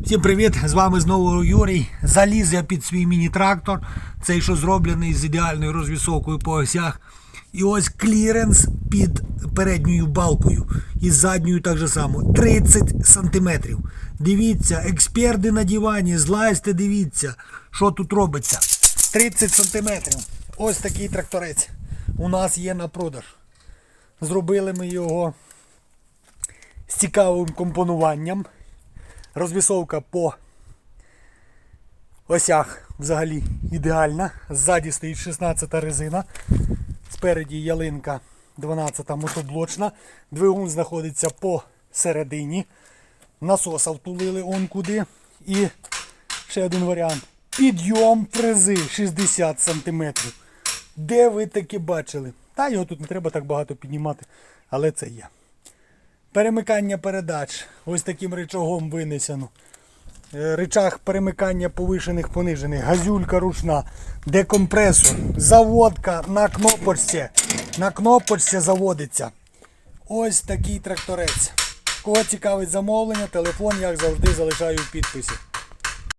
Всім привіт! З вами знову Юрій. Заліз я під свій міні-трактор, цей, що зроблений з ідеальною розвісовкою по осях. І ось кліренс під передньою балкою. І задньою так же само. 30 сантиметрів. Дивіться, експерти на дивані, злазьте, дивіться, що тут робиться. 30 сантиметрів. Ось такий тракторець. У нас є на продаж. Зробили ми його з цікавим компонуванням. Розвісовка по осях взагалі ідеальна. Ззаді стоїть 16 резина. Спереді ялинка 12 мотоблочна. Двигун знаходиться посередині. Насоса втулили он куди. І ще один варіант. Підйом фрези 60 см. Де ви таке бачили? Та його тут не треба так багато піднімати, але це є. Перемикання передач. Ось таким рычагом винесено. Ричаг перемикання повишених понижених. Газюлька ручна. Декомпресор. Заводка на кнопочці. На кнопочці заводиться. Ось такий тракторець. Кого цікавить замовлення, телефон, як завжди, залишаю в підписі.